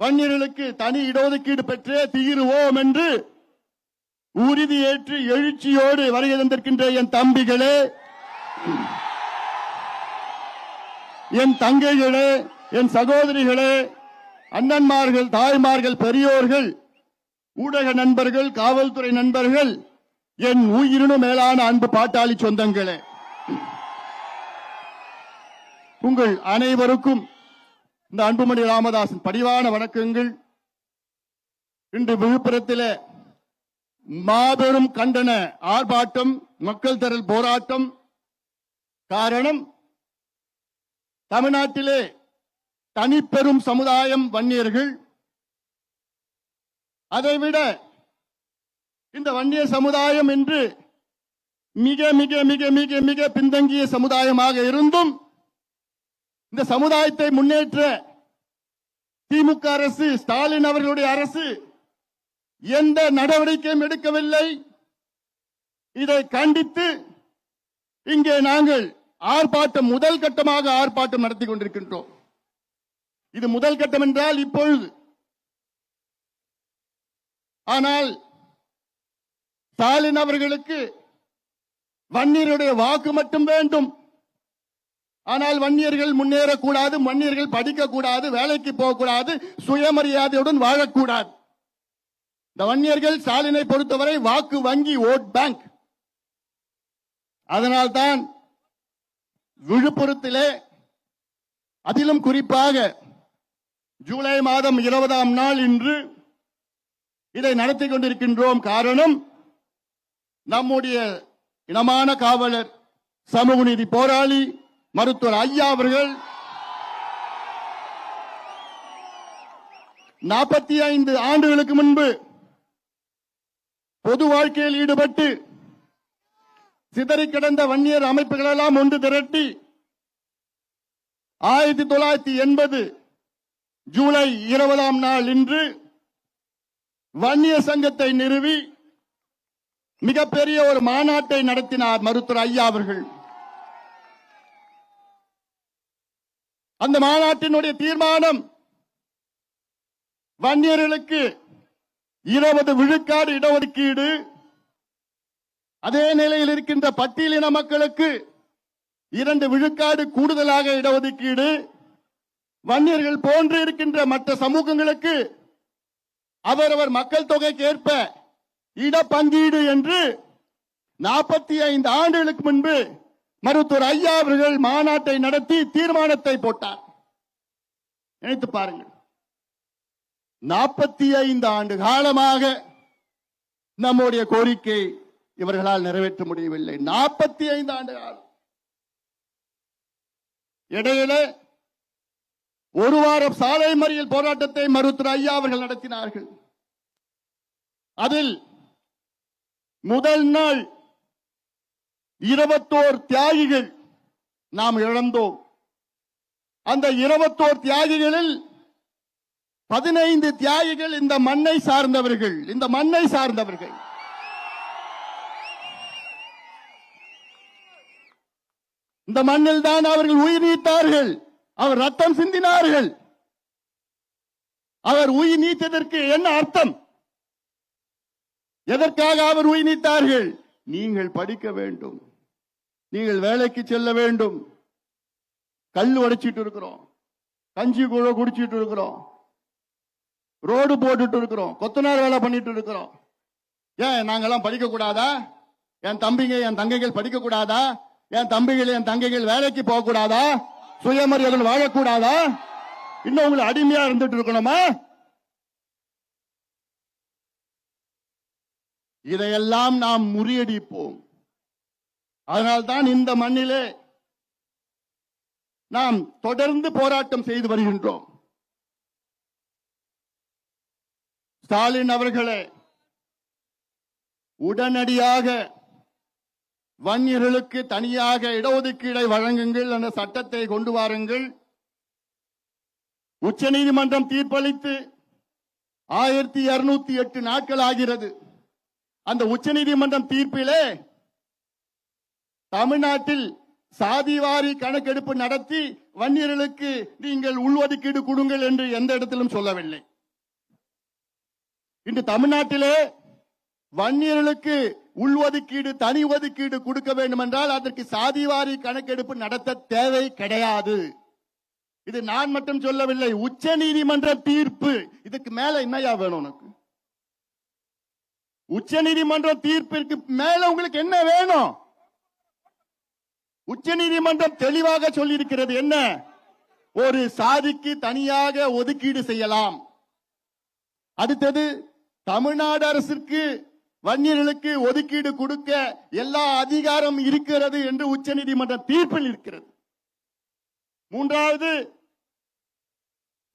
வன்னியர்களுக்கு தனி இடஒதுக்கீடு பெற்றே தீருவோம் என்று உறுதியேற்று எழுச்சியோடு வருகை தந்திருக்கின்ற என் தம்பிகளே என் தங்கைகளே என் சகோதரிகளே அண்ணன்மார்கள் தாய்மார்கள் பெரியோர்கள் ஊடக நண்பர்கள் காவல்துறை நண்பர்கள் என் உயிரினும் மேலான அன்பு பாட்டாளி சொந்தங்களே. உங்கள் அனைவருக்கும் இந்த அன்புமணி ராமதாசன் படிவான வணக்கங்கள். இன்று விழுப்புரத்தில் மாபெரும் கண்டன ஆர்ப்பாட்டம் மக்கள் திரள் போராட்டம். காரணம் தமிழ்நாட்டிலே தனிப்பெரும் சமுதாயம் வன்னியர்கள். அதைவிட இந்த வன்னிய சமுதாயம் என்று மிக மிக மிக மிக மிக பின்தங்கிய சமுதாயமாக இருந்தும் இந்த சமுதாயத்தை முன்னேற்ற திமுக அரசு ஸ்டாலின் அவர்களுடைய அரசு எந்த நடவடிக்கையும் எடுக்கவில்லை. இதை கண்டித்து இங்கே நாங்கள் ஆர்ப்பாட்டம் முதல் கட்டமாக ஆர்ப்பாட்டம் நடத்தி கொண்டிருக்கின்றோம். இது முதல் கட்டம் என்றால் இப்பொழுது. ஆனால் ஸ்டாலின் அவர்களுக்கு வன்னியருடைய வாக்கு மட்டும் வேண்டும். ஆனால் வன்னியர்கள் முன்னேறக்கூடாது வன்னியர்கள் படிக்கக்கூடாது வேலைக்கு போகக்கூடாது சுயமரியாதையுடன் வாழக்கூடாது. இந்த வன்னியர்கள் ஸ்டாலினை பொறுத்தவரை வாக்கு வங்கி ஓட் பேங்க். அதனால்தான் விழுப்புரத்திலே அதிலும் குறிப்பாக ஜூலை மாதம் இருபதாம் நாள் இன்று இதை நடத்தி கொண்டிருக்கின்றோம். காரணம் நம்முடைய இனமான காவலர் சமூக நீதி போராளி மருத்துவர் ஐயா அவர்கள் நாற்பத்தி ஐந்து ஆண்டுகளுக்கு முன்பு பொது வாழ்க்கையில் ஈடுபட்டு சிதறி கிடந்த வன்னியர் அமைப்புகளெல்லாம் ஒன்று திரட்டி ஆயிரத்தி தொள்ளாயிரத்தி எண்பது ஜூலை இருபதாம் நாள் இன்று வன்னிய சங்கத்தை நிறுவி மிகப்பெரிய ஒரு மாநாட்டை நடத்தினார் மருத்துவர் ஐயா அவர்கள். அந்த மாநாட்டினுடைய தீர்மானம் வன்னியர்களுக்கு இருபது விழுக்காடு இடஒதுக்கீடு அதே நிலையில் இருக்கின்ற பட்டியலின மக்களுக்கு இரண்டு விழுக்காடு கூடுதலாக இடஒதுக்கீடு வன்னியர்கள் போன்று இருக்கின்ற மற்ற சமூகங்களுக்கு அவரவர் மக்கள் தொகைக்கு ஏற்ப இடப்பங்கீடு என்று நாற்பத்தி ஐந்து ஆண்டுகளுக்கு முன்பு மருத்துவர் ஐயா அவர்கள் மாநாட்டை நடத்தி தீர்மானத்தை போட்டார். நினைத்து பாருங்கள். நாற்பத்தி ஐந்து ஆண்டு காலமாக நம்முடைய கோரிக்கை இவர்களால் நிறைவேற்ற முடியவில்லை. நாற்பத்தி ஐந்து ஆண்டு காலம். இடையில ஒரு வாரம் சாலை மறியல் போராட்டத்தை மருத்துவர் ஐயா அவர்கள் நடத்தினார்கள். அதில் முதல் நாள் இருபத்தோர் தியாகிகள் நாம் இழந்தோம். அந்த இருபத்தோர் தியாகிகளில் பதினைந்து தியாகிகள் இந்த மண்ணை சார்ந்தவர்கள் இந்த மண்ணை சார்ந்தவர்கள். இந்த மண்ணில் தான் அவர்கள் உயிர் நீத்தார்கள். அவர் ரத்தம் சிந்தினார்கள். அவர் உயிர் நீத்ததற்கு என்ன அர்த்தம்? எதற்காக அவர் உயிர் நீத்தார்கள்? நீங்கள் படிக்க வேண்டும். நீங்கள் வேலைக்கு செல்ல வேண்டும். கல் உடைச்சிட்டு இருக்கிறோம். கஞ்சி கூட குடிச்சிட்டு இருக்கிறோம். ரோடு போட்டுட்டு இருக்கிறோம். கொத்தனார் வேலை பண்ணிட்டு இருக்கிறோம். ஏன் நாங்கெல்லாம் படிக்க கூடாதா என் தம்பிங்க என் தங்கைகள் படிக்க கூடாதா என் தம்பிகள் என் தங்கைகள் வேலைக்கு போக கூடாதா சுயமரியாதையில் வாழக்கூடாதா? இன்னும் உங்களை அடிமையா இருந்துட்டு இருக்கணுமா? இதையெல்லாம் நாம் முறியடிப்போம். அதனால்தான் இந்த மண்ணிலே நாம் தொடர்ந்து போராட்டம் செய்து வருகின்றோம். ஸ்டாலின் அவர்களே உடனடியாக வன்னியர்களுக்கு தனியாக இடஒதுக்கீடை வழங்குங்கள் என்ற சட்டத்தை கொண்டு வாருங்கள். உச்சநீதிமன்றம் தீர்ப்பளித்து ஆயிரத்தி இருநூத்தி எட்டு நாட்கள் ஆகிறது. அந்த உச்சநீதிமன்றம் தீர்ப்பிலே தமிழ்நாட்டில் சாதிவாரி கணக்கெடுப்பு நடத்தி வன்னியர்களுக்கு நீங்கள் உள்ஒதுக்கீடு கொடுங்கள் என்று எந்த இடத்திலும் சொல்லவில்லை. இன்று தமிழ்நாட்டிலே வன்னியர்களுக்கு உள்ஒதுக்கீடு தனி ஒதுக்கீடு கொடுக்க வேண்டும் என்றால் அதற்கு சாதிவாரி கணக்கெடுப்பு நடத்த தேவை கிடையாது. இது நான் மட்டும் சொல்லவில்லை உச்ச நீதிமன்ற தீர்ப்பு. இதுக்கு மேல என்னையா வேணும் உனக்கு? உச்ச நீதிமன்ற தீர்ப்பிற்கு மேல உங்களுக்கு என்ன வேணும்? உச்ச நீதிமன்றம் தெளிவாக சொல்லியிருக்கிறது என்ன? ஒரு சாதிக்கு தனியாக ஒதுக்கீடு செய்யலாம். அடுத்தது தமிழ்நாடு அரசிற்கு வன்னியர்களுக்கு ஒதுக்கீடு கொடுக்க எல்லா அதிகாரம் இருக்கிறது என்று உச்சநீதிமன்ற தீர்ப்பில் இருக்கிறது. மூன்றாவது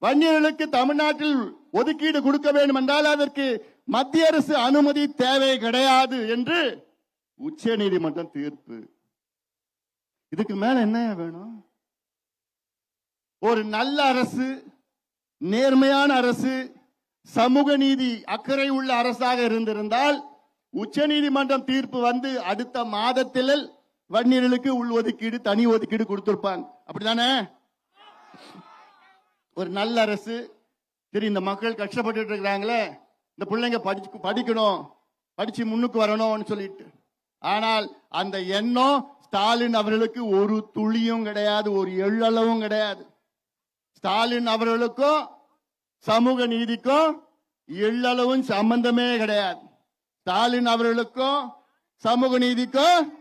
வன்னியர்களுக்கு தமிழ்நாட்டில் ஒதுக்கீடு கொடுக்க வேண்டும் என்றால் அதற்கு மத்திய அரசு அனுமதி தேவை கிடையாது என்று உச்ச நீதிமன்றம் தீர்ப்பு இதுக்கு மேல என்ன வேணும்? ஒரு நல்ல அரசு நேர்மையான அரசு சமூக நீதி அக்கறை உள்ள அரசாக இருந்திருந்தால் உச்ச நீதிமன்றம் தீர்ப்பு வந்து அடுத்த மாதத்தில் வன்னியர்களுக்கு உள் ஒதுக்கீடு தனி ஒதுக்கீடு கொடுத்திருப்பாங்க அப்படிதானே ஒரு நல்ல அரசு. சரி இந்த மக்கள் கஷ்டப்பட்டு இருக்கிறாங்களே இந்த பிள்ளைங்க படிச்சு படிக்கணும் படிச்சு முன்னுக்கு வரணும்னு சொல்லிட்டு. ஆனால் அந்த எண்ணம் ஸ்டாலின் அவர்களுக்கு ஒரு துளியும் கிடையாது ஒரு எள்ளளவும் கிடையாது. ஸ்டாலின் அவர்களுக்கும் சமூக நீதிக்கும் எள்ளளவும் சம்பந்தமே கிடையாது. ஸ்டாலின் அவர்களுக்கும் சமூக நீதிக்கும்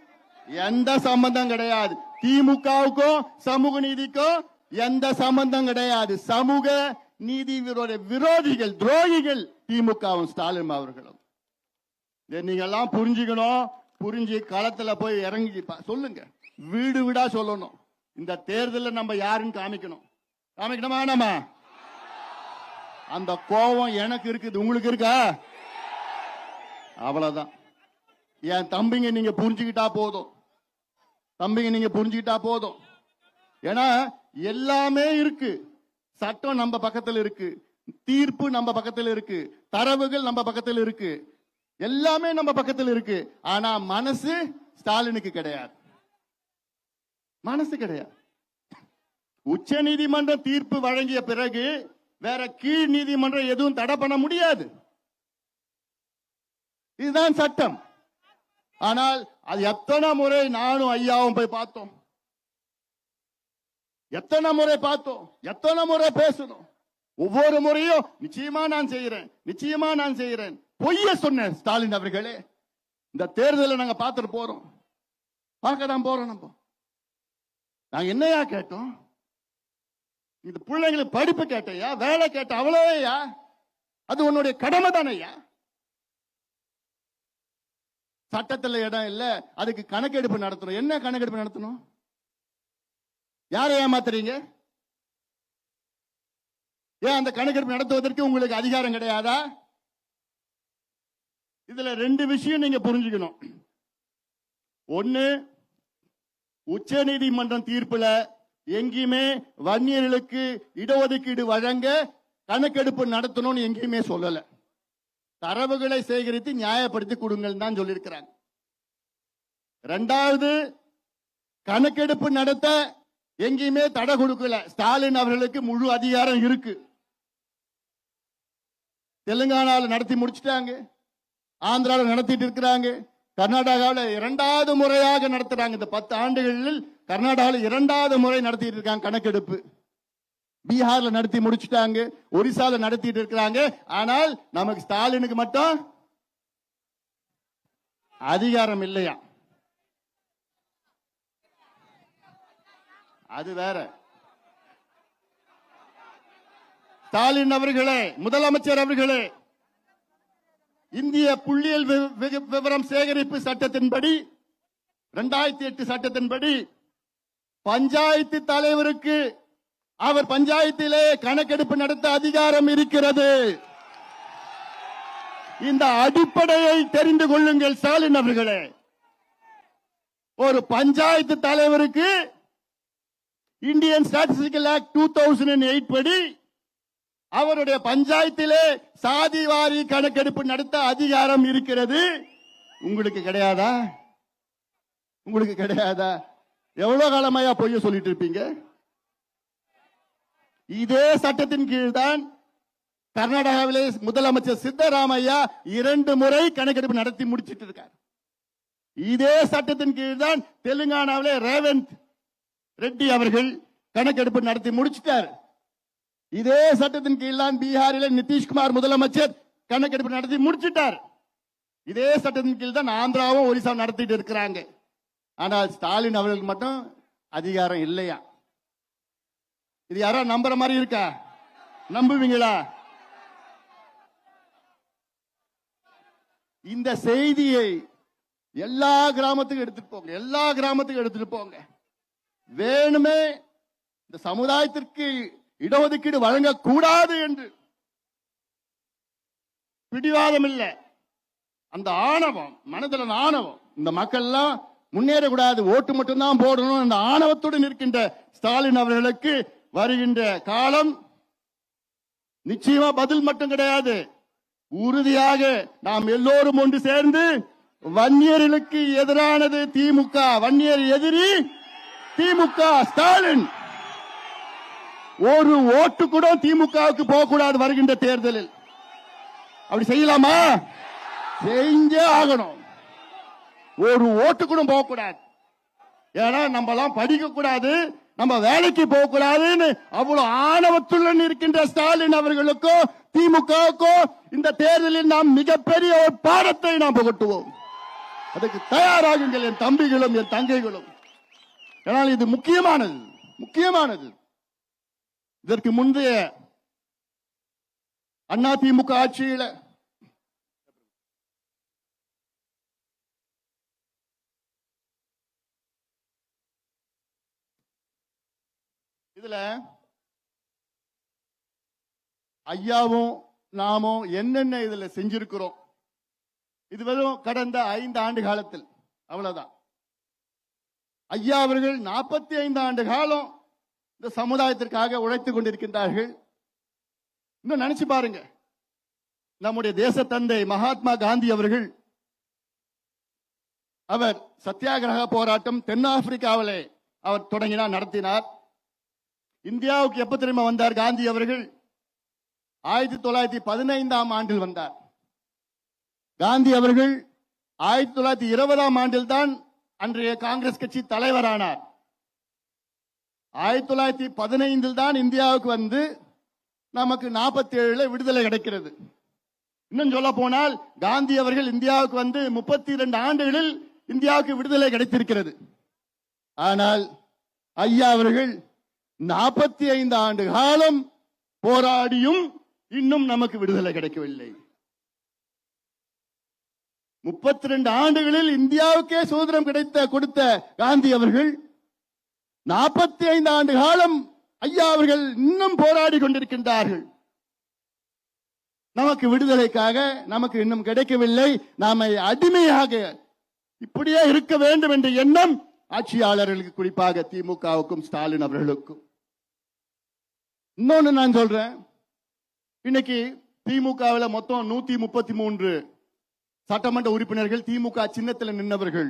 எந்த சம்பந்தம் கிடையாது. திமுகவுக்கும் சமூக நீதிக்கும் எந்த சம்பந்தம் கிடையாது. சமூக நீதி விரோதிகள் துரோகிகள் திமுகவும் ஸ்டாலின் அவர்களும். நீங்க எல்லாம் புரிஞ்சுக்கணும். புரிஞ்சு களத்துல போய் இறங்கி சொல்லுங்க. வீடு வீடா சொல்லணும். இந்த தேர்தலில் நம்ம யாருன்னு காமிக்கணும். காமிக்கணுமா நம்ம அந்த கோபம் எனக்கு இருக்குது. உங்களுக்கு இருக்கா? அவ்வளவுதான். என் தம்பிங்க நீங்க புரிஞ்சுக்கிட்டா போதும். தம்பிங்க நீங்க புரிஞ்சுக்கிட்டா போதும். ஏன்னா எல்லாமே இருக்கு. சட்டம் நம்ம பக்கத்தில் இருக்கு. தீர்ப்பு நம்ம பக்கத்தில் இருக்கு. தரவுகள் நம்ம பக்கத்தில் இருக்கு. எல்லாமே நம்ம பக்கத்துல இருக்கு. ஆனா மனசு ஸ்டாலினுக்கு கிடையாது. மனசு கிடையாது. உச்ச நீதிமன்ற தீர்ப்பு வழங்கிய பிறகு வேற கீழ் நீதிமன்றம் எதுவும் தடை பண்ண முடியாது. இதுதான் சட்டம். ஆனால் அது எத்தனை முறை நானும் ஐயாவும் போய் பார்த்தோம். எத்தனை முறை பார்த்தோம். எத்தனை முறை பேசணும். ஒவ்வொரு முறையும் நிச்சயமா நான் செய்யறேன். நிச்சயமா நான் செய்யறேன். பொய்ய சொன்னேன் ஸ்டாலின் அவர்களே இந்த தேர்தலை நாங்க பார்த்துட்டு போறோம். பார்க்க தான் போறோம் நம்ம. நாங்க என்னையா கேட்டோம்? இந்த பிள்ளைங்களுக்கு படிப்பு கேட்டையா? வேலை கேட்ட அவ்வளவையா அது உன்னுடைய கடமை தானையா? சட்டத்தில் இடம் இல்ல அதுக்கு கணக்கெடுப்பு நடத்தணும். என்ன கணக்கெடுப்பு நடத்தணும்? யாரை ஏமாத்துறீங்க? ஏன் அந்த கணக்கெடுப்பு நடத்துவதற்கு உங்களுக்கு அதிகாரம் கிடையாதா? இதுல ரெண்டு விஷயம் நீங்க புரிஞ்சுக்கணும். ஒண்ணு உச்ச நீதிமன்றம் தீர்ப்புல எங்கேயுமே வன்னியர்களுக்கு இடஒதுக்கீடு வழங்க கணக்கெடுப்பு நடத்தணும்னு எங்கேயுமே சொல்லல. தரவுகளை சேகரித்து நியாயப்படுத்தி கொடுங்கள் தான் சொல்லியிருக்கிறாங்க. ரெண்டாவது கணக்கெடுப்பு நடத்த எங்கேயுமே தடை கொடுக்கல. ஸ்டாலின் அவர்களுக்கு முழு அதிகாரம் இருக்கு. தெலுங்கானால நடத்தி முடிச்சிட்டாங்க. ஆந்திராவில் நடத்திட்டு இருக்கிறாங்க. கர்நாடகாவில் இரண்டாவது முறையாக நடத்துறாங்க. இந்த பத்து ஆண்டுகளில் கர்நாடகாவில் இரண்டாவது முறை நடத்திட்டு இருக்காங்க கணக்கெடுப்பு. பீகார்ல நடத்தி முடிச்சிட்டாங்க. ஒரிசால நடத்திட்டு இருக்கிறாங்க. ஆனால் நமக்கு ஸ்டாலினுக்கு மட்டும் அதிகாரம் இல்லையா? அது வேற. ஸ்டாலின் அவர்களே முதலமைச்சர் அவர்களே இந்திய புள்ளியியல் வி- விவரம் சேகரிப்பு சட்டத்தின்படி இரண்டாயிரத்தி எட்டு சட்டத்தின்படி பஞ்சாயத்து தலைவருக்கு அவர் பஞ்சாயத்திலே கணக்கெடுப்பு நடத்த அதிகாரம் இருக்கிறது. இந்த அடிப்படையை தெரிந்து கொள்ளுங்கள் ஸ்டாலின் அவர்களே. ஒரு பஞ்சாயத்து தலைவருக்கு Indian statistical act two thousand eight படி அவருடைய பஞ்சாயத்திலே சாதிவாரி கணக்கெடுப்பு நடத்த அதிகாரம் இருக்கிறது. உங்களுக்கு கிடையாதா? உங்களுக்கு கிடையாதா? எவ்வளவு காலமாயா பொய்ய சொல்லிட்டு இருப்பீங்க? இதே சட்டத்தின் கீழ் தான் கர்நாடகாவிலே முதலமைச்சர் சித்தராமையா இரண்டு முறை கணக்கெடுப்பு நடத்தி முடிச்சிட்டு இருக்கார். இதே சட்டத்தின் கீழ் தான் தெலுங்கானாவிலே ரேவந்த் ரெட்டி அவர்கள் கணக்கெடுப்பு நடத்தி முடிச்சிட்டார். இதே சட்டத்தின் கீழ் தான் பீகாரிலே நிதிஷ்குமார் முதலமைச்சர் கணக்கெடுப்பு நடத்தி முடிச்சிட்டார். இதே சட்டத்தின் கீழ் தான் ஆந்திராவும் ஒரிசா நடத்திட்டு இருக்கிறாங்க. ஆனால் ஸ்டாலின் அவர்களுக்கு மட்டும் அதிகாரம் இல்லையா? இது யாரோ நம்புற மாதிரி இருக்கா? நம்புவீங்களா? இந்த செய்தியை எல்லா கிராமத்துக்கும் எடுத்துட்டு போங்க. எல்லா கிராமத்துக்கும் எடுத்துட்டு போங்க. வேணுமே இந்த சமுதாயத்திற்கு இடஒதுக்கீடு வழங்கக்கூடாது என்று. பிடிவாதம் இல்லை அந்த ஆணவம் மனதில் ஆணவம் இந்த மக்கள் எல்லாம் முன்னேறக்கூடாது ஓட்டு மட்டும்தான் போடணும் அந்த ஆணவத்துடன் இருக்கின்ற ஸ்டாலின் அவர்களுக்கு வருகின்ற காலம் நிச்சயமா பதில் மட்டும் கிடையாது. உறுதியாக நாம் எல்லோரும் ஒன்று சேர்ந்து வன்னியர்களுக்கு எதிரானது திமுக வன்னியர் எதிரி திமுக ஸ்டாலின். ஒரு ஓட்டு கூட திமுகவுக்கு போகக்கூடாது வருகின்ற தேர்தலில். அப்படி செய்யலாமா? செஞ்சே ஆகணும். ஒரு ஓட்டு கூட போகக்கூடாது ஏன்னா நம்ம எல்லாம் படிக்க கூடாது நம்ம வேலைக்கு போக கூடாதுன்னு அவ்வளவு ஆணவத்துடன் இருக்கின்ற ஸ்டாலின் அவர்களுக்கும் திமுகவுக்கும் இந்த தேர்தலில் நாம் மிகப்பெரிய ஒரு பாடத்தை நாம் புகட்டுவோம். அதுக்கு தயாராகுங்கள் என் தம்பிகளும் என் தங்கைகளும். ஏனால் இது முக்கியமானது முக்கியமானது. இதற்கு முந்தைய அண்ணா திமுக ஆட்சியில இதுல ஐயாவும் நாமும் என்னென்ன இதுல செஞ்சிருக்கிறோம்? இது வெறும் கடந்த ஐந்து ஆண்டு காலத்தில். அவ்வளவுதான். ஐயா அவர்கள் நாற்பத்தி ஐந்து ஆண்டு காலம் இந்த சமுதாயத்திற்காக உழைத்துக் கொண்டிருக்கின்றார்கள். இன்னும் நினைச்சு பாருங்க. நம்முடைய தேச தந்தை மகாத்மா காந்தி அவர்கள் அவர் சத்தியாகிரக போராட்டம் தென்னாப்பிரிக்காவிலே அவர் தொடங்கினார் நடத்தினார். இந்தியாவுக்கு எப்ப திரும்ப வந்தார் காந்தி அவர்கள்? ஆயிரத்தி தொள்ளாயிரத்தி பதினைந்தாம் ஆண்டில் வந்தார். காந்தி அவர்கள் ஆயிரத்தி தொள்ளாயிரத்தி இருபதாம் ஆண்டில் தான் அன்றைய காங்கிரஸ் கட்சி தலைவரானார். ஆயிரத்தி தொள்ளாயிரத்தி பதினைந்தில் தான் இந்தியாவுக்கு வந்து நமக்கு நாற்பத்தி ஏழுல விடுதலை கிடைக்கிறது. இன்னும் சொல்ல போனால் காந்தி அவர்கள் இந்தியாவுக்கு வந்து முப்பத்தி இரண்டு ஆண்டுகளில் இந்தியாவுக்கு விடுதலை கிடைத்திருக்கிறது. ஆனால் ஐயா அவர்கள் நாற்பத்தி ஐந்து ஆண்டு காலம் போராடியும் இன்னும் நமக்கு விடுதலை கிடைக்கவில்லை. முப்பத்தி ரெண்டு ஆண்டுகளில் இந்தியாவுக்கே சுதந்திரம் கிடைத்த கொடுத்த காந்தி அவர்கள் நாற்பத்தி ஐந்து ஆண்டு காலம் ஐயா அவர்கள் இன்னும் போராடி கொண்டிருக்கின்றார்கள். நமக்கு விடுதலைக்காக நமக்கு இன்னும் கிடைக்கவில்லை. நாம அடிமையாக இப்படியே இருக்க வேண்டும் என்ற எண்ணம் ஆட்சியாளர்களுக்கு குறிப்பாக திமுகவுக்கும் ஸ்டாலின் அவர்களுக்கும். இன்னொன்னு நான் சொல்றேன். இன்னைக்கு திமுகவில் மொத்தம் நூத்தி முப்பத்தி மூன்று சட்டமன்ற உறுப்பினர்கள் திமுக சின்னத்தில் நின்றவர்கள்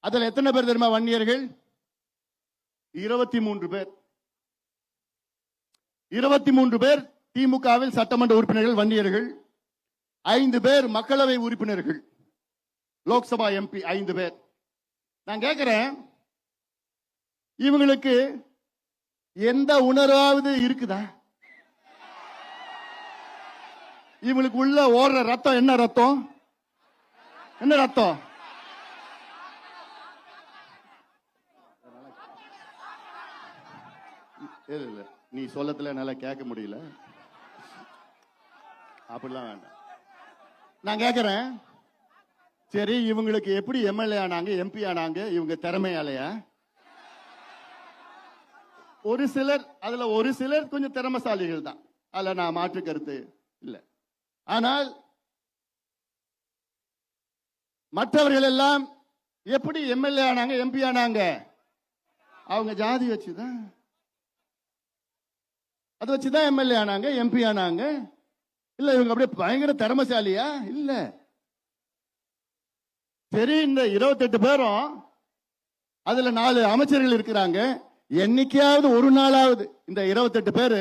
அதுல எத்தனை பேர் தெரியுமா வன்னியர்கள்? இருபத்தி மூன்று பேர். இருபத்தி மூன்று பேர் திமுகவில் சட்டமன்ற உறுப்பினர்கள் வன்னியர்கள். ஐந்து பேர் மக்களவை உறுப்பினர்கள். லோக்சபா எம்பி ஐந்து பேர். நான் கேட்கிறேன் இவங்களுக்கு எந்த உணர்வாவது இருக்குதா? இவங்களுக்கு உள்ள ஓடுற ரத்தம் என்ன ரத்தம்? என்ன ரத்தம்? இல்ல இல்ல. நீ சொல்லத்துல என்னால கேட்க முடியல. அப்படிலாம் வேண்டாம். நான் கேட்கறேன். சரி இவங்களுக்கு எப்படி எம்எல்ஏ ஆனாங்க எம்பி ஆனாங்க இவங்க திறமையாலையா? ஒரு சிலர் அதுல ஒரு சிலர் கொஞ்சம் திறமசாலிகள் தான். அதுல நான் மாற்று கருத்து இல்லை. ஆனால் மற்றவர்கள் எல்லாம் எப்படி எம்எல்ஏ ஆனாங்க எம்பி ஆனாங்க? அவங்க ஜாதி வச்சுதான். அதை வச்சு தான் எம்எல்ஏ ஆனாங்க எம்பி ஆனாங்க. இல்ல இவங்க அப்படியே பயங்கர திறமசாலியா? இல்ல. சரி இந்த இருபத்தெட்டு பேரும் அதுல நாலு அமைச்சர்கள் இருக்கிறாங்க. என்னைக்காவது ஒரு நாளாவது இந்த 28 பேரு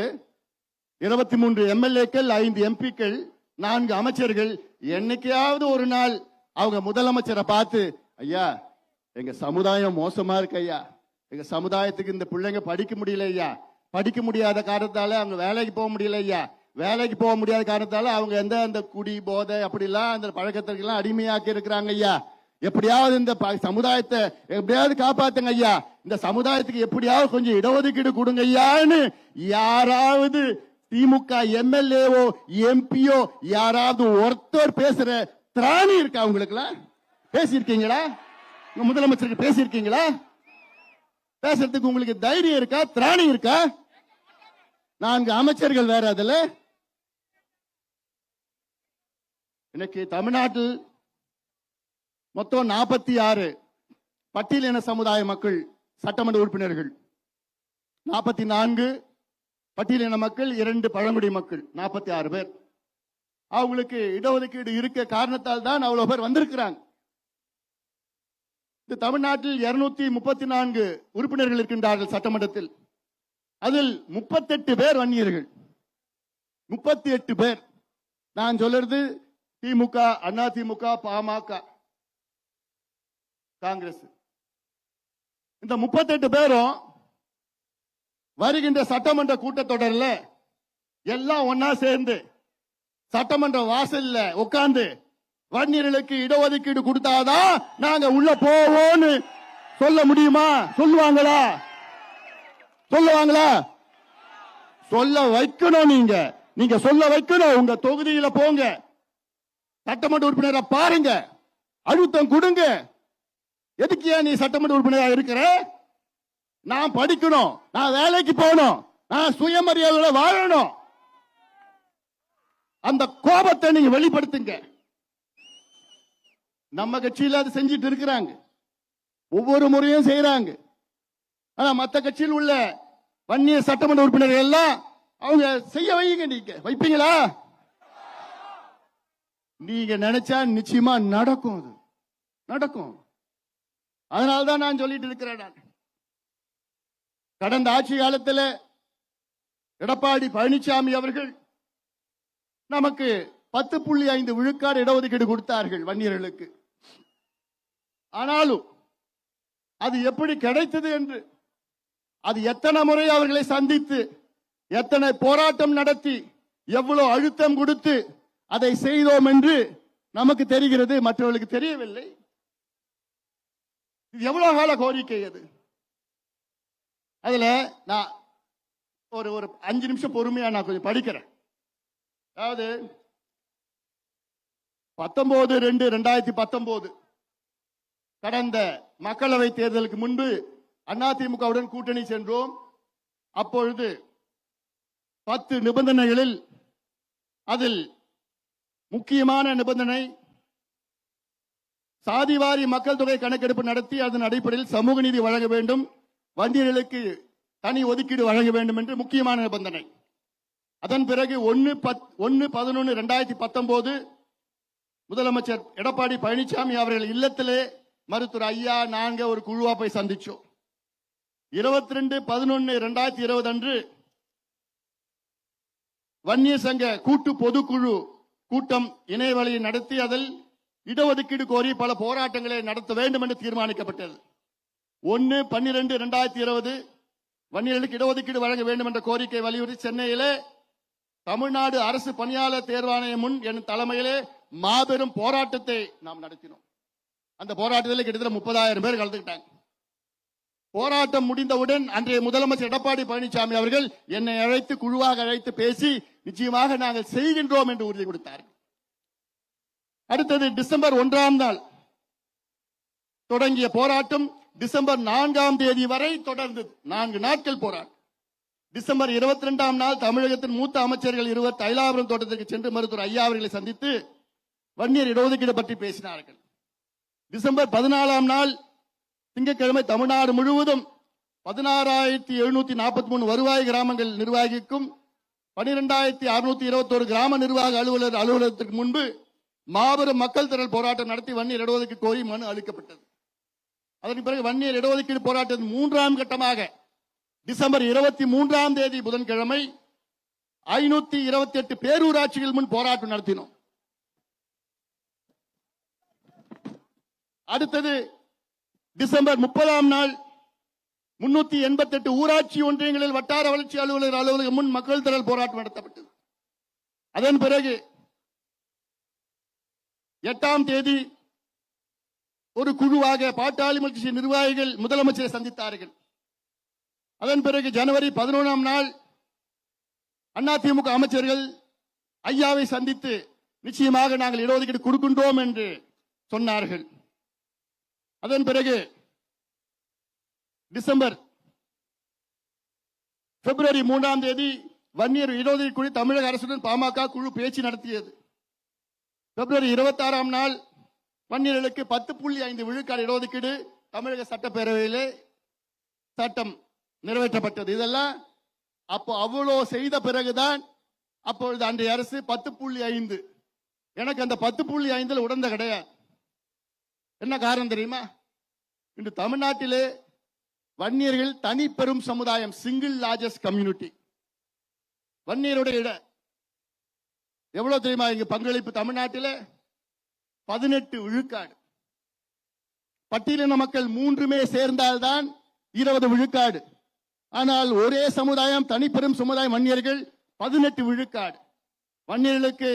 இருபத்தி மூன்று எம்எல்ஏக்கள் ஐந்து எம்பிக்கள் நான்கு அமைச்சர்கள் என்னைக்காவது ஒரு நாள் அவங்க முதலமைச்சரை பார்த்து ஐயா எங்க சமுதாயம் மோசமா இருக்கு ஐயா. எங்க சமுதாயத்துக்கு இந்த பிள்ளைங்க படிக்க முடியல ஐயா. படிக்க முடியாத காரணத்தால அவங்க வேலைக்கு போக முடியல ஐயா. வேலைக்கு போக முடியாத காரணத்தால அவங்க எந்த அந்த குடி போதை அப்படிலாம் அந்த பழக்கத்திற்கெல்லாம் அடிமையாக்கி இருக்கிறாங்க ஐயா. எப்படியாவது இந்த ப- சமுதாயத்தை எப்படியாவது காப்பாத்துங்க ஐயா. இந்த சமுதாயத்துக்கு எப்படியாவது கொஞ்சம் இடஒதுக்கீடு கொடுங்க ஐயான்னு யாராவது திமுக எம்எல்ஏவோ எம்பியோ யாராவது ஒருத்தர் பேசுற திராணி இருக்கா உங்களுக்குலாம் பேசியிருக்கீங்களா? முதலமைச்சருக்கு பேசியிருக்கீங்களா? பேசுறதுக்கு உங்களுக்கு தைரியம் இருக்கா? திராணி இருக்கா? நான்கு அமைச்சர்கள் வேற அதுல. இன்னைக்கு தமிழ்நாட்டில் மொத்தம் நாற்பத்தி ஆறு பட்டியலின சமுதாய மக்கள் சட்டமன்ற உறுப்பினர்கள். நாற்பத்தி நான்கு பட்டியலின மக்கள் இரண்டு பழங்குடி மக்கள் நாற்பத்தி ஆறு பேர். அவங்களுக்கு இடஒதுக்கீடு இருக்க காரணத்தால் தான் அவ்வளவு பேர் வந்திருக்கிறாங்க. இந்த தமிழ்நாட்டில் இருநூத்தி முப்பத்தி நான்கு உறுப்பினர்கள் இருக்கின்றார்கள் சட்டமன்றத்தில். அதில் முப்பத்தெட்டு பேர் வன்னியர்கள். முப்பத்தி எட்டு பேர். நான் சொல்றது திமுக அண்ணா திமுக பாமக காங்கிரஸ். இந்த முப்பத்தெட்டு பேரும் வருகின்ற சட்டமன்ற கூட்டத்தொடரில் எல்லாம் ஒன்னா சேர்ந்து சட்டமன்ற வாசல்ல உட்கார்ந்து வன்னியர்களுக்கு இடஒதுக்கீடு கொடுத்தாதான் நாங்க உள்ள போவோம்னு சொல்ல முடியுமா? சொல்லுவாங்களா? சொல்லுவாங்களா? சொல்ல வைக்கணும் நீங்க. நீங்க சொல்ல வைக்கணும். உங்க தொகுதியில போங்க. சட்டமன்ற உறுப்பினரை பாருங்க. அழுத்தம் கொடுங்க. எதுக்கு ஏன் நீ சட்டமன்ற உறுப்பினரா இருக்கிற? நான் படிக்கணும். நான் வேலைக்கு போகணும். நான் சுயமரியாதையோட வாழணும். அந்த கோபத்தை நீங்க வெளிப்படுத்துங்க. நம்ம கட்சியில் அதை செஞ்சிட்டு இருக்கிறாங்க. ஒவ்வொரு முறையும் செய்யறாங்க ஆனா மற்ற கட்சியில் உள்ள வன்னிய சட்டமன்ற உறுப்பினர்கள் எல்லாம் அவங்க செய்ய வைங்க நீங்க. வைப்பீங்களா? நீங்க நினைச்சா நிச்சயமா நடக்கும் அது. நடக்கும். அதனால்தான் நான் சொல்லிட்டு இருக்கிறேன் நான். கடந்த ஆட்சி காலத்தில் எடப்பாடி பழனிசாமி அவர்கள் நமக்கு பத்து புள்ளி ஐந்து விழுக்காடு இடஒதுக்கீடு கொடுத்தார்கள் வன்னியர்களுக்கு. ஆனாலும் அது எப்படி கிடைத்தது என்று அது எத்தனை முறை அவர்களை சந்தித்து எத்தனை போராட்டம் நடத்தி எவ்வளவு அழுத்தம் கொடுத்து அதை செய்தோம் என்று நமக்கு தெரிகிறது. மற்றவர்களுக்கு தெரியவில்லை. இது எவ்வளவு கால கோரிக்கை அது? அதுல நான் ஒரு ஒரு அஞ்சு நிமிஷம் பொறுமையா நான் கொஞ்சம் படிக்கிறேன். அதாவது பத்தொன்பது ரெண்டு ரெண்டாயிரத்தி பத்தொன்பது கடந்த மக்களவை தேர்தலுக்கு முன்பு அதிமுகவுடன் கூட்டணி சென்றோம். அப்பொழுது பத்து நிபந்தனைகளில் அதில் முக்கியமான நிபந்தனை சாதிவாரி மக்கள் தொகை கணக்கெடுப்பு நடத்தி அதன் அடிப்படையில் சமூக நீதி வழங்க வேண்டும். வந்தியர்களுக்கு தனி ஒதுக்கீடு வழங்க வேண்டும் என்று முக்கியமான நிபந்தனை. அதன் பிறகு ஒன்னு பத் ஒன்னு பதினொன்று ரெண்டாயிரத்தி பத்தொன்பது முதலமைச்சர் எடப்பாடி பழனிசாமி அவர்கள் இல்லத்திலே மருத்துவர் ஐயா நாங்க ஒரு குழுவா போய் சந்திச்சோம் இருபத்தி ரெண்டு பதினொன்னு ரெண்டாயிரத்தி இருபது அன்று வன்னிய சங்க கூட்டு பொதுக்குழு கூட்டம் இணையவழியை நடத்தி அதில் இடஒதுக்கீடு கோரி பல போராட்டங்களை நடத்த வேண்டும் என்று தீர்மானிக்கப்பட்டது. ஒன்னு பன்னிரெண்டு ரெண்டாயிரத்தி இருபது வன்னியர்களுக்கு இடஒதுக்கீடு வழங்க வேண்டும் என்ற கோரிக்கை வலியுறுத்தி சென்னையிலே தமிழ்நாடு அரசு பணியாளர் தேர்வாணையம் முன் என் தலைமையிலே மாபெரும் போராட்டத்தை நாம் நடத்தினோம். அந்த போராட்டத்தில் கிட்டத்தட்ட முப்பதாயிரம் பேர் கலந்துக்கிட்டாங்க. போராட்டம் முடிந்தவுடன் அன்றைய முதலமைச்சர் எடப்பாடி பழனிசாமி அவர்கள் என்னை அழைத்து குழுவாக அழைத்து பேசி நிச்சயமாக நாங்கள் செய்கின்றோம் என்று உறுதி கொடுத்தார்கள். அடுத்தது டிசம்பர் ஒன்றாம் நாள் தொடங்கிய போராட்டம் டிசம்பர் நான்காம் தேதி வரை தொடர்ந்தது. நான்கு நாட்கள் போராட்டம். டிசம்பர் இருபத்தி ரெண்டாம் நாள் தமிழகத்தின் மூத்த அமைச்சர்கள் இருவர் தைலாபுரம் தோட்டத்திற்கு சென்று மருத்துவர் ஐயா அவர்களை சந்தித்து வன்னியர் இடஒதுக்கீடு பற்றி பேசினார்கள். டிசம்பர் பதினாலாம் நாள் திங்கட்கிழமை தமிழ்நாடு முழுவதும் பதினாறாயிரத்தி எழுநூத்தி நாற்பத்தி மூணு வருவாய் கிராமங்கள் நிர்வாகிக்கும் பனிரெண்டாயிரத்தி அறுநூத்தி இருபத்தோரு கிராம நிர்வாக அலுவலர் அலுவலகத்திற்கு முன்பு மாபெரும் மக்கள் திரள் போராட்டம் நடத்தி வன்னியர் இடஒதுக்கீடு கோரி மனு அளிக்கப்பட்டது. அதன் பிறகு வன்னியர் இடஒதுக்கீடு போராட்டத்தின் மூன்றாம் கட்டமாக டிசம்பர் இருபத்தி மூன்றாம் தேதி புதன்கிழமை ஐநூத்தி இருபத்தி எட்டு பேரூராட்சிகள் முன் போராட்டம் நடத்தினோம். அடுத்தது டிசம்பர் முப்பதாம் நாள் முன்னூத்தி எண்பத்தி எட்டு ஊராட்சி ஒன்றியங்களில் வட்டார வளர்ச்சி அலுவலர் அலுவலகம் முன் மக்கள் திரள் போராட்டம் நடத்தப்பட்டது. அதன் பிறகு எட்டாம் தேதி ஒரு குழுவாக பாட்டாளி மகிழ்ச்சி நிர்வாகிகள் முதலமைச்சரை சந்தித்தார்கள். அதன் பிறகு ஜனவரி பதினொன்றாம் நாள் அதிமுக அமைச்சர்கள் ஐயாவை சந்தித்து நிச்சயமாக நாங்கள் இடஒதுக்கீடு கொடுக்கின்றோம் என்று சொன்னார்கள். அதன் பிறகு டிசம்பர் பிப்ரவரி மூன்றாம் தேதி வன்னியர் இடஒதுக்கீடு குழு தமிழக அரசுடன் பாமக குழு பேச்சு நடத்தியது. பிப்ரவரி இருபத்தி ஆறாம் நாள் வன்னியர்களுக்கு பத்து புள்ளி ஐந்து விழுக்காடு இடஒதுக்கீடு தமிழக சட்டப்பேரவையிலே சட்டம் நிறைவேற்றப்பட்டது. இதெல்லாம் அப்போ அவ்வளோ செய்த பிறகுதான் அப்பொழுது அன்றைய அரசு பத்து புள்ளி ஐந்து. எனக்கு அந்த பத்து புள்ளி ஐந்தில் உடந்த கிடையாது. என்ன காரணம் தெரியுமா? இன்று தமிழ்நாட்டிலே வன்னியர்கள் தனிப்பெரும் சமுதாயம் சிங்கிள் லார்ஜஸ்ட் கம்யூனிட்டி வன்னியருடைய இட. எவ்வளவு தெரியுமா இங்க பங்களிப்பு தமிழ்நாட்டில்? பதினெட்டு விழுக்காடு. பட்டியலின மக்கள் மூன்றுமே சேர்ந்தால்தான் இருபது விழுக்காடு. ஆனால் ஒரே சமுதாயம் தனிப்பெரும் சமுதாயம் வன்னியர்கள் பதினெட்டு விழுக்காடு. வன்னியர்களுக்கு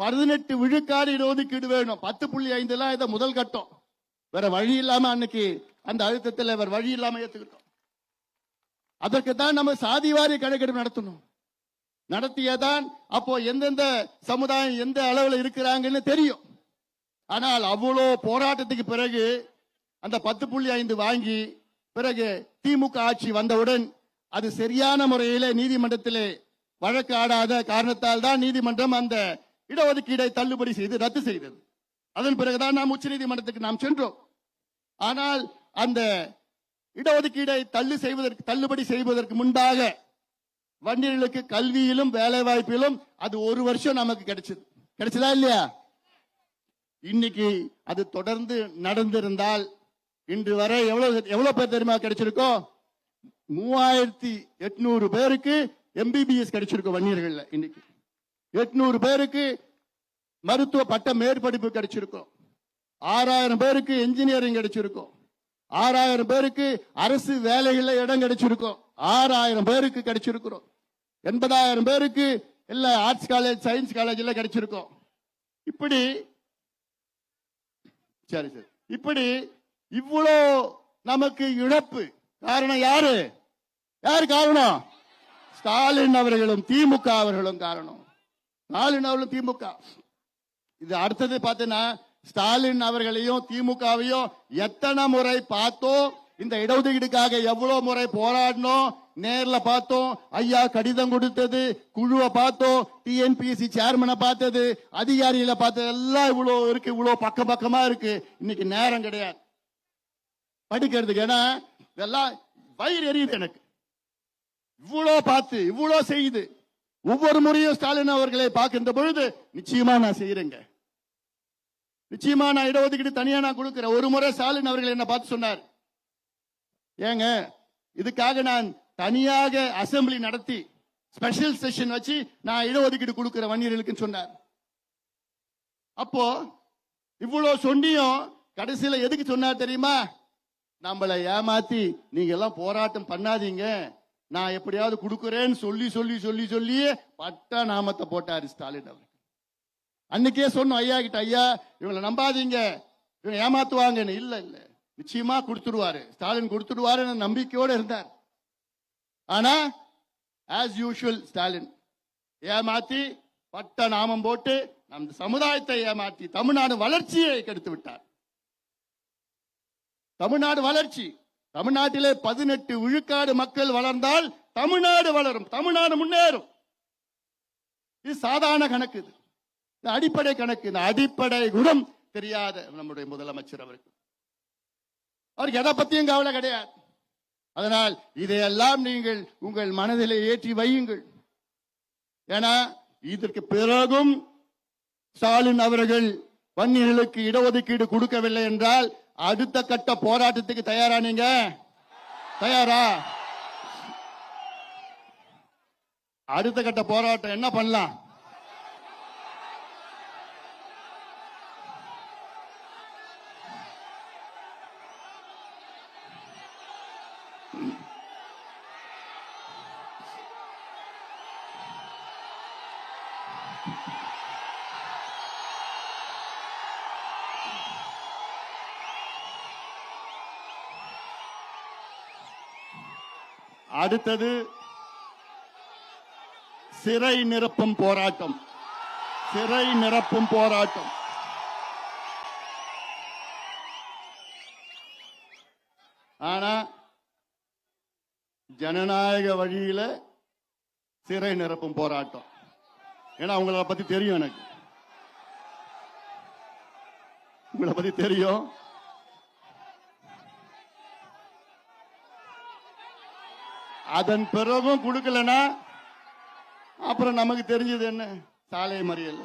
பதினெட்டு விழுக்காடு இடஒதுக்கீடு வேணும் பத்து புள்ளி ஐந்து எல்லாம் இதை முதல் கட்டம். வேற வழி இல்லாம அன்னைக்கு அந்த அழுத்தத்தில் வேற வழி இல்லாம ஏத்துக்கிட்டோம். அதற்கு தான் நம்ம சாதிவாரி கணக்கெடுப்பு நடத்தணும். நடத்தியதான் அப்போ எந்தெந்த சமுதாயம் எந்த அளவில் இருக்கிறாங்கன்னு தெரியும். ஆனால் அவ்வளோ போராட்டத்துக்கு பிறகு அந்த பத்து புள்ளி ஐந்து வாங்கி பிறகு திமுக ஆட்சி வந்தவுடன் அது சரியான முறையிலே நீதிமன்றத்திலே வழக்கு ஆடாத காரணத்தால் தான் நீதிமன்றம் அந்த இடஒதுக்கீடை தள்ளுபடி செய்து ரத்து செய்தது. அதன் பிறகுதான் நாம் உச்சநீதிமன்றத்துக்கு நாம் சென்றோம். ஆனால் அந்த இடஒதுக்கீடை தள்ளு செய்வதற்கு தள்ளுபடி செய்வதற்கு முன்பாக வண்டியர்களுக்கு கல்வியிலும் வேலை வாய்ப்பிலும் அது ஒரு வருஷம் நமக்கு கிடைச்சது. கிடைச்சதா இல்லையா? இன்னைக்கு அது தொடர்ந்து நடந்திருந்தால் இன்று வரை எவ்வளவு எவ்வளவு பேர் தெரியுமா கிடைச்சிருக்கோம்? மூவாயிரத்தி எட்நூறு பேருக்கு எம்பிபிஎஸ் கிடைச்சிருக்கும் வன்னியர்கள் இன்னைக்கு. எட்நூறு பேருக்கு மருத்துவ பட்ட மேற்படிப்பு கிடைச்சிருக்கும். ஆறாயிரம் பேருக்கு இன்ஜினியரிங் கிடைச்சிருக்கும். ஆறாயிரம் பேருக்கு அரசு வேலைகளில் இடம் கிடைச்சிருக்கும். ஆறாயிரம் பேருக்கு கிடைச்சிருக்கிறோம். எண்பதாயிரம் பேருக்கு இல்லை ஆர்ட்ஸ் காலேஜ் சயின்ஸ் காலேஜில் கிடைச்சிருக்கோம். இப்படி சரி சரி. இப்படி இவ்வளோ நமக்கு இழப்பு. காரணம் யாரு? யாரு காரணம்? ஸ்டாலின் அவர்களும் திமுக அவர்களும் காரணம். ஸ்டாலின் அவர்களும் திமுக. இது அடுத்தது பார்த்தீங்கன்னா ஸ்டாலின் அவர்களையும் திமுகவையும் எத்தனை முறை பார்த்தோம்? இந்த இடஒதுக்கீடுக்காக எவ்வளவு முறை போராடினோம்? நேர்ல பார்த்தோம். ஐயா கடிதம் கொடுத்தது குழுவை பார்த்தோம். டிஎன்பிஎஸ்சி சேர்மனை பார்த்தது அதிகாரிகளை பார்த்தது எல்லாம் இவ்வளவு இருக்கு இவ்வளவு பக்கம் பக்கமா இருக்கு. இன்னைக்கு நேரம் கிடையாது. படிக்கிறதுக்கு ஏன்னா இதெல்லாம் வயிறு எரியுது எனக்கு. இவ்வளோ பார்த்து இவ்வளோ செய்யுது. ஒவ்வொரு முறையும் ஸ்டாலின் அவர்களை பார்க்கின்ற பொழுது நிச்சயமா நான் செய்யறேங்க நிச்சயமா நான் இடஒதுக்கீடு தனியா நான் கொடுக்கிறேன். ஒரு முறை ஸ்டாலின் அவர்கள் என்ன பார்த்து சொன்னார். ஏங்க இதுக்காக நான் தனியாக அசெம்பிளி நடத்தி ஸ்பெஷல் செஷன் வச்சு நான் இடஒதுக்கீடு கொடுக்கிற வன்னியர்களுக்கு சொன்னார். அப்போ இவ்வளவு சொன்னியும் கடைசியில எதுக்கு சொன்னார் தெரியுமா? நம்மளை ஏமாத்தி நீங்க எல்லாம் போராட்டம் பண்ணாதீங்க. நான் எப்படியாவது கொடுக்குறேன்னு சொல்லி சொல்லி சொல்லி சொல்லி பட்ட நாமத்தை போட்டாரு ஸ்டாலின் அவர் அன்னைக்கே சொன்னோம் ஐயா கிட்ட ஐயா இவங்களை நம்பாதீங்க. இவங்க ஏமாத்துவாங்கன்னு. இல்ல இல்ல. நிச்சயமா கொடுத்துடுவாரு ஸ்டாலின் கொடுத்துடுவாருன்னு நம்பிக்கையோடு இருந்தார். ஆனா ஆஸ் யூஷுவல் ஸ்டாலின் ஏமாத்தி பட்ட நாமம் போட்டு நம் சமுதாயத்தை ஏமாற்றி தமிழ்நாடு வளர்ச்சியை கெடுத்து விட்டார். தமிழ்நாடு வளர்ச்சி. தமிழ்நாட்டிலே பதினெட்டு விழுக்காடு மக்கள் வளர்ந்தால் தமிழ்நாடு வளரும். தமிழ்நாடு முன்னேறும். இது சாதாரண கணக்கு இது. அடிப்படை கணக்கு. இந்த அடிப்படை குணம் தெரியாத நம்முடைய முதலமைச்சர் அவருக்கு. அவருக்கு எதை பத்தியும் கவலை கிடையாது. அதனால் இதையெல்லாம் நீங்கள் உங்கள் மனதிலே ஏற்றி வையுங்கள். ஏன்னா இதற்கு பிறகும் ஸ்டாலின் அவர்கள் வன்னியர்களுக்கு இடஒதுக்கீடு கொடுக்கவில்லை என்றால் அடுத்த கட்ட போராட்டத்துக்கு தயாரா நீங்க? தயாரா? அடுத்த கட்ட போராட்டம் என்ன பண்ணலாம்? அடுத்தது சிறை நிரப்பும் போராட்டம். சிறை நிரப்பும் போராட்டம். ஆனா ஜனநாயக வழியில சிறை நிரப்பும் போராட்டம். ஏன்னா உங்களை பத்தி தெரியும் எனக்கு. உங்களை பத்தி தெரியும். அதன் பிறகும் கொடுக்கலன்னா அப்புறம் நமக்கு தெரிஞ்சது என்ன? சாலை மறியல்.